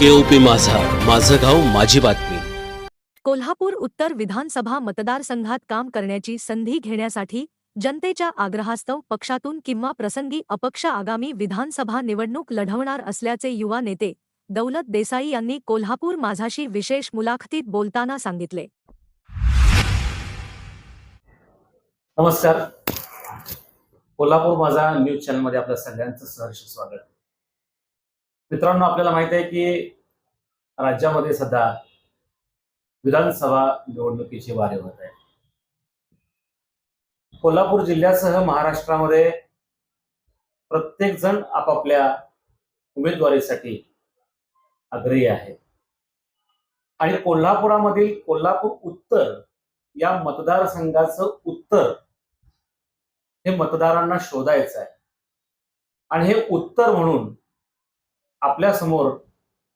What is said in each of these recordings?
केओपी माझा. माझं गाव माझी बातमी. कोल्हापूर उत्तर विधानसभा मतदारसंघात काम करण्याची संधी घेण्यासाठी जनतेच्या आग्रहास्तव पक्षातून किंवा प्रसंगी अपक्ष आगामी विधानसभा निवडणूक लढवणार असल्याचे युवा नेते दौलत देसाई यांनी कोल्हापूर माझाशी विशेष मुलाखतीत बोलताना सांगितले. नमस्कार. कोल्हापूर माझा न्यूज चॅनलमध्ये आपल्या सगळ्यांचं सहर्ष स्वागत. मित्रांनो आपल्याला माहीत आहे की राज्यामध्ये सध्या विधानसभा निवडणुकीची वारे होत आहे. कोल्हापूर जिल्ह्यासह महाराष्ट्रामध्ये प्रत्येक जण आपापल्या उमेदवारीसाठी आग्रही आहे. आणि कोल्हापुरामधील कोल्हापूर उत्तर या मतदारसंघाचं उत्तर हे मतदारांना शोधायचं आहे. आणि हे उत्तर म्हणून आपल्यासमोर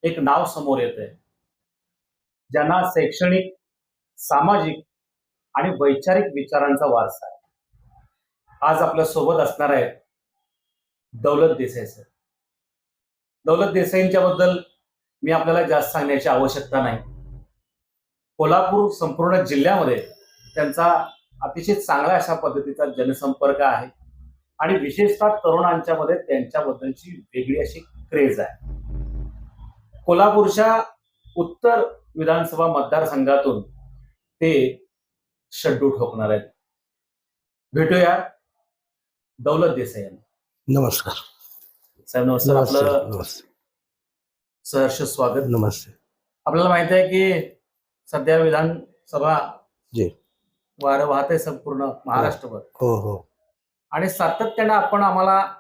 एक नाव समोर येत आहे ज्यांना शैक्षणिक सामाजिक आणि वैचारिक विचारांचा वारसा आहे. आज आपल्यासोबत असणार आहे दौलत देसाई सर. दौलत देसाईंच्या बद्दल मी आपल्याला जास्त सांगण्याची आवश्यकता नाही. कोल्हापूर संपूर्ण जिल्ह्यामध्ये त्यांचा अतिशय चांगला अशा पद्धतीचा जनसंपर्क आहे. आणि विशेषतः तरुणांच्या मध्ये त्यांच्याबद्दलची वेगळी अशी क्रेज आहे. कोल्हापूरच्या उत्तर विधानसभा मतदारसंघातून ते शड्डू ठोकणार आहेत. भेटूया दौलत देसाई यांना. नमस्कार. साहेब नमस्कार. आपलं सहर्ष स्वागत. नमस्ते. आपल्याला माहिती आहे की सध्या विधानसभा जी. वारं वाहत आहे संपूर्ण महाराष्ट्रभर. हो हो. आणि सातत्यानं आपण आम्हाला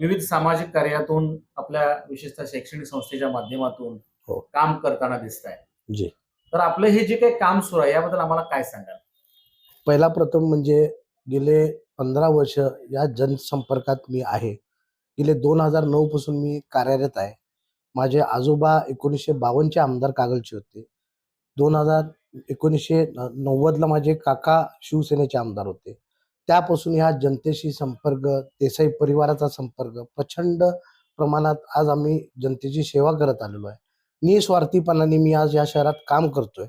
विविध सामाजिक कार्यातून आपल्या विशेषतः शैक्षणिक संस्थेच्या माध्यमातून हो. काम करताना दिसत आहे जी. तर आपलं हे जे काही काम सुरू आहे याबद्दल आम्हाला काय सांगाल? पहिला प्रथम म्हणजे गेले पंधरा वर्ष या जनसंपर्कात मी आहे. गेले दोन हजार नऊ पासून मी कार्यरत आहे. माझे आजोबा एकोणीसशे बावन्नचे आमदार कागलचे होते. दोन हजार एकोणीसशे नव्वदला माझे काका शिवसेनेचे आमदार होते. त्यापासून ह्या जनतेशी संपर्क देसाई परिवाराचा संपर्क प्रचंड प्रमाणात आज आम्ही जनतेची सेवा करत आलेलो आहे. निस्वार्थीपणाने मी आज या शहरात काम करतोय.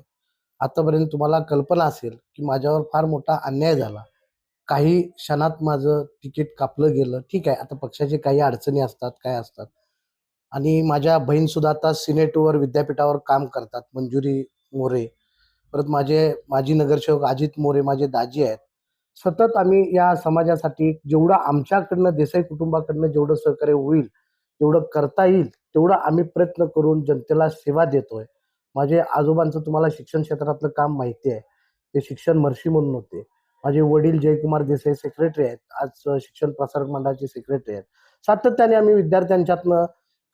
आतापर्यंत तुम्हाला कल्पना असेल की माझ्यावर फार मोठा अन्याय झाला. काही क्षणात माझं तिकीट कापलं गेलं. ठीक आहे आता पक्षाचे काही अडचणी असतात काय असतात. आणि माझ्या बहीण सुद्धा आता सिनेटवर विद्यापीठावर काम करतात मंजुरी मोरे. परत माझे माजी नगरसेवक अजित मोरे माझे दाजी आहेत. सतत आम्ही या समाजासाठी जेवढं आमच्याकडनं देसाई कुटुंबाकडनं जेवढं सहकार्य होईल जेवढं करता येईल तेवढं आम्ही प्रयत्न करून जनतेला सेवा देतोय. माझे आजोबांचं तुम्हाला शिक्षण क्षेत्रातलं काम माहिती आहे. ते शिक्षण महर्षी म्हणून होते. माझे वडील जयकुमार देसाई सेक्रेटरी आहेत. आज शिक्षण प्रसारक मंडळाचे सेक्रेटरी आहेत. सातत्याने आम्ही विद्यार्थ्यांच्यातनं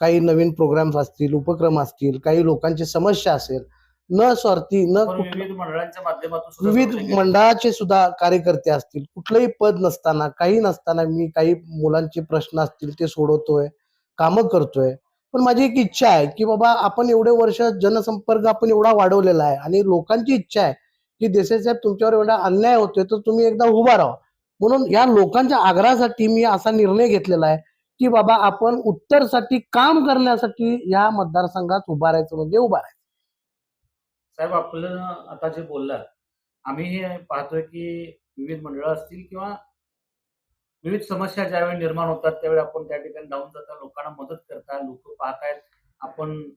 काही नवीन प्रोग्राम्स असतील उपक्रम असतील काही लोकांची समस्या असेल न स्वार्थी न विविध मंडळांच्या माध्यमातून विविध. मंडळाचे सुद्धा कार्यकर्ते असतील. कुठलंही पद नसताना काही नसताना मी काही मुलांचे प्रश्न असतील ते सोडवतोय कामं करतोय. पण माझी एक इच्छा आहे की बाबा आपण एवढे वर्ष जनसंपर्क आपण एवढा वाढवलेला आहे आणि लोकांची इच्छा आहे की देसाई साहेब तुमच्यावर एवढा अन्याय होतोय तर तुम्ही एकदा उभा राहा. म्हणून या लोकांच्या आग्रहासाठी मी असा निर्णय घेतलेला आहे की बाबा आपण उत्तरसाठी काम करण्यासाठी या मतदारसंघात उभा राहायचं म्हणजे उभा राहायचं. साहेब आपलं आता जे बोललात आम्ही हे पाहतोय की विविध मंडळं असतील किंवा विविध समस्या ज्यावेळी निर्माण होतात त्यावेळी आपण त्या ठिकाणी जाऊन जाता लोकांना मदत करता लोक पाहतायत आपण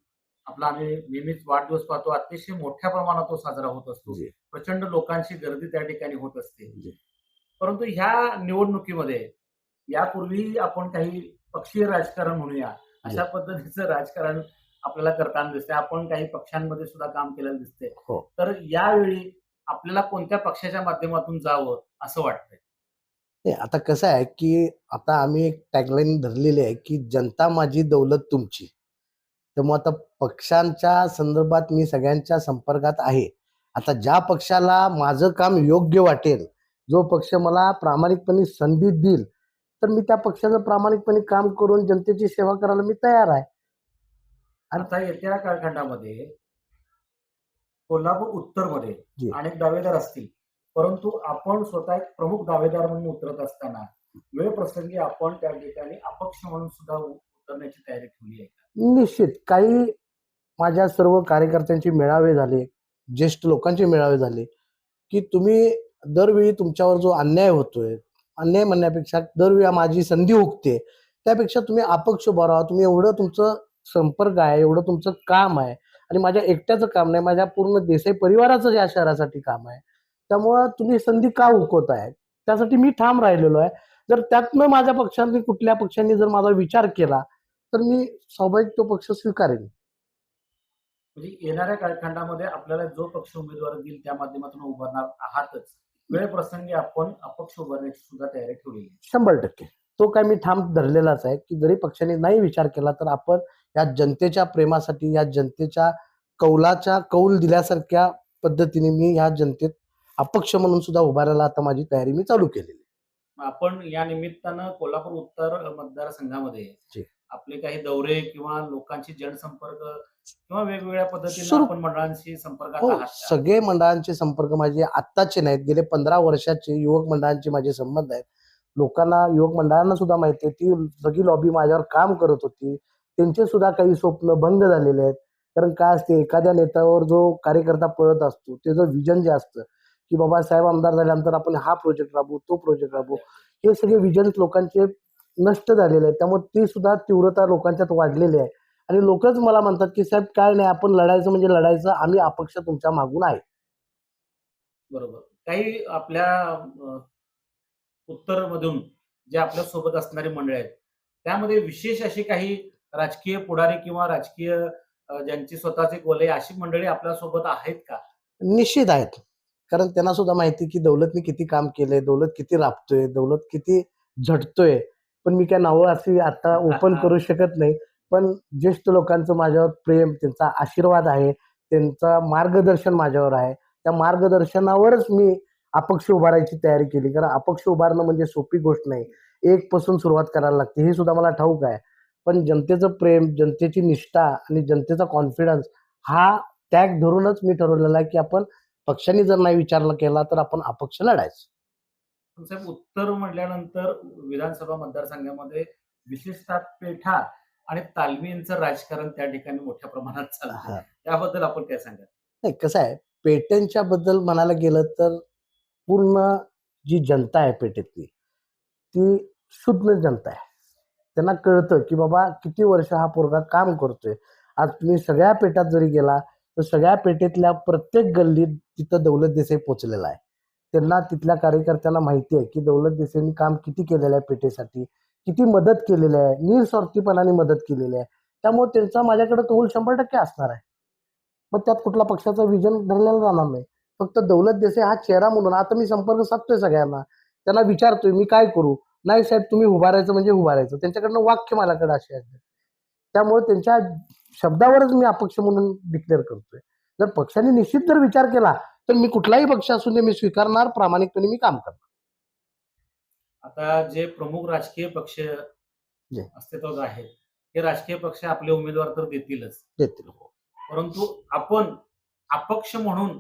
आपला आम्ही नेहमीच वाढदिवस पाहतो अतिशय मोठ्या प्रमाणात तो साजरा होत असतो. प्रचंड लोकांची गर्दी त्या ठिकाणी होत असते. परंतु ह्या निवडणुकीमध्ये यापूर्वी आपण काही पक्षीय राजकारण म्हणूया अशा पद्धतीचं राजकारण आपल्याला करताना दिसतंय. आपण काही पक्षांमध्ये सुद्धा काम केलेलं दिसतंय. हो. तर यावेळी आपल्याला कोणत्या पक्षाच्या माध्यमातून जावं असं वाटतंय? नाही आता कसं आहे की आता आम्ही एक टॅगलाईन धरलेली आहे की जनता माझी दौलत तुमची. त्यामुळे आता पक्षांच्या संदर्भात मी सगळ्यांच्या संपर्कात आहे. आता ज्या पक्षाला माझं काम योग्य वाटेल जो पक्ष मला प्रामाणिकपणे संधी देईल तर मी त्या पक्षाचं प्रामाणिकपणे काम करून जनतेची सेवा करायला मी तयार आहे. आता येत्या कालखंडामध्ये कोल्हापूर उत्तरमध्ये. अनेक दावेदार असतील परंतु आपण स्वतः एक प्रमुख दावेदार म्हणून उतरत असताना वेळ प्रसंगी आपण त्या ठिकाणी अपक्ष म्हणून सुद्धा उतरण्याची तयारी ठेवली आहे? निश्चित काही माझ्या सर्व कार्यकर्त्यांचे मेळावे झाले ज्येष्ठ लोकांचे मेळावे झाले की तुम्ही दरवेळी तुमच्यावर जो अन्याय होतोय अन्याय म्हणण्यापेक्षा दरवेळी माझी संधी हुकते त्यापेक्षा तुम्ही अपक्ष राहा तुम्ही एवढं तुमचं संपर्क आहे एवढं तुमचं काम आहे आणि माझ्या एकट्याचं काम नाही माझ्या पूर्ण देसाई परिवाराचं या शहरासाठी काम आहे. त्यामुळं तुम्ही संधी का हुकवताय त्यासाठी मी ठाम राहिलेलो आहे. जर त्यातनं माझ्या पक्षांनी कुठल्या पक्षांनी जर माझा विचार केला तर मी स्वाभाविक तो पक्ष स्वीकारेन. म्हणजे येणाऱ्या कालखंडामध्ये आपल्याला जो पक्ष उमेदवार देईल त्या माध्यमातून उभारणार आहातच. वेळ प्रसंगी आपण अपक्ष उभारण्याची सुद्धा तयारी ठेवलेली आहे. शंभर टक्के. तो काय मी ठाम धरलेलाच आहे की जरी पक्षाने नाही विचार केला तर आपण या जनतेच्या प्रेमासाठी या जनतेच्या कौलाच्या कौल दिल्यासारख्या पद्धतीने मी या जनतेत अपक्ष म्हणून सुद्धा उभारायला आता माझी तयारी मी चालू केलेली. आपण या निमित्तानं कोल्हापूर उत्तर मतदारसंघामध्ये. आपले काही दौरे किंवा लोकांची जनसंपर्क किंवा वेगवेगळ्या पद्धतीने मंडळांशी संपर्कात हो? सगळे मंडळांचे संपर्क माझे आत्ताचे नाहीत गेले पंधरा वर्षाचे युवक मंडळांचे माझे संबंध आहेत लोकांना युवक मंडळांना सुद्धा माहिती आहे ती सगळी लॉबी माझ्यावर काम करत होती त्यांचे सुद्धा काही स्वप्न भंग झालेले आहेत. कारण काय असते एखाद्या नेत्यावर जो कार्यकर्ता पळत असतो त्याचं विजन जे असतं की बाबा साहेब आमदार झाल्यानंतर आपण हा प्रोजेक्ट राबवू तो प्रोजेक्ट राबवू हे सगळे विजन लोकांचे नष्ट झालेले आहेत. त्यामुळे ती सुद्धा तीव्रता लोकांच्यात वाढलेली आहे. आणि लोकच मला म्हणतात की साहेब काय नाही आपण लढायचं म्हणजे लढायचं आम्ही अपक्ष तुमच्या मागून आहे. बरोबर. काही आपल्या उत्तरमधून उत्तर मधून जे आपल्यासोबत असणारी मंडळी आहेत त्यामध्ये विशेष अशी काही राजकीय पुढारी किंवा राजकीय ज्यांची स्वतःचे गोले अशी मंडळी आपल्यासोबत आहेत का? निश्चित आहेत. कारण त्यांना सुद्धा माहिती की दौलतने किती काम केलंय दौलत किती राबतोय दौलत किती झटतोय. पण मी काय नावं अशी आता ओपन करू शकत नाही. पण ज्येष्ठ लोकांचं माझ्यावर प्रेम त्यांचा आशीर्वाद आहे त्यांचा मार्गदर्शन माझ्यावर आहे. त्या मार्गदर्शनावरच मी अपक्ष उभारायची तयारी केली. कारण अपक्ष उभारणं म्हणजे सोपी गोष्ट नाही. एक पासून सुरुवात करायला लागते. हे सुद्धा मला ठाऊक आहे. पण जनतेचं प्रेम जनतेची निष्ठा आणि जनतेचा कॉन्फिडन्स हा टॅग धरूनच मी ठरवलेला आहे की आपण पक्षाने जर नाही विचारला केला तर आपण अपक्ष लढायचं. साहेब उत्तर म्हटल्यानंतर विधानसभा मतदारसंघामध्ये विशेषतः पेठा आणि तालमींचं राजकारण त्या ठिकाणी मोठ्या प्रमाणात चालतं हा. त्याबद्दल आपण काय सांगा नाही कसं आहे पेट्यांच्या बद्दल म्हणायला गेलं तर पूर्ण जी जनता आहे पेठेतली ती शुद्ध जनता आहे. त्यांना कळतं की बाबा किती वर्ष हा पोरगा काम करतोय. आज तुम्ही सगळ्या पेटात जरी गेला तर सगळ्या पेठेतल्या प्रत्येक गल्लीत तिथं दौलत देसाई पोचलेला आहे. त्यांना तिथल्या कार्यकर्त्यांना माहिती आहे की दौलत देसाईंनी काम किती केलेलं आहे पेटेसाठी किती मदत केलेली आहे निस्वार्थीपणाने मदत केलेली आहे. त्यामुळे त्यांचा माझ्याकडे कौल शंभर टक्के असणार आहे. मग त्यात कुठला पक्षाचा विजन धरलेला जाणार नाही. फक्त दौलत देसाई हा चेहरा म्हणून आता मी संपर्क साधतोय सगळ्यांना. त्यांना विचारतोय मी काय करू? नाही साहेब तुम्ही उभारायचं म्हणजे उभारायचं त्यांच्याकडनं वाक्य माझ्याकडे असे आहेत त्यामुळे त्यांच्या शब्दावरच मी अपक्ष म्हणून डिक्लेअर करतोय जर पक्षाने निश्चित जर विचार केला तर मी कुठलाही पक्ष असून मी स्वीकारणार प्रामाणिकपणे मी काम करणार आता जे प्रमुख राजकीय पक्ष. अस्तित्वात आहेत हे राजकीय पक्ष आपले उमेदवार तर देतीलच देतील हो. परंतु आपण अपक्ष म्हणून.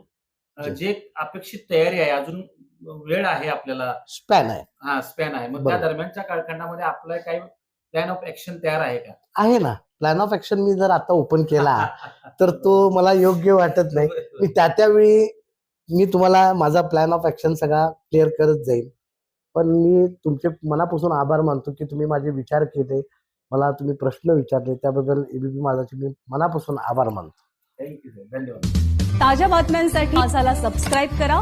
जे अपेक्षित तयारी आहे अजून वेळ आहे आपल्याला. स्पॅन आहे. हा स्पॅन आहे. मग त्या बरोबर. दरम्यानच्या कालखंडामध्ये आपला काही प्लॅन ऑफ ऍक्शन तयार आहे का? आहे ना. प्लॅन ऑफ ऍक्शन मी जर आता ओपन केला तर तो मला योग्य वाटत नाही. मी त्या त्यावेळी मी तुम्हाला माझा प्लॅन ऑफ ऍक्शन सगळा क्लिअर करत जाईल पण मी तुमचे मनापासून आभार मानतो की तुम्ही माझे विचार केले मला तुम्ही प्रश्न विचारले त्याबद्दल एबीपी माझाचे मी मनापासून आभार मानतो. थँक्यू धन्यवाद. ताज्या बातम्यांसाठी सबस्क्राईब करा.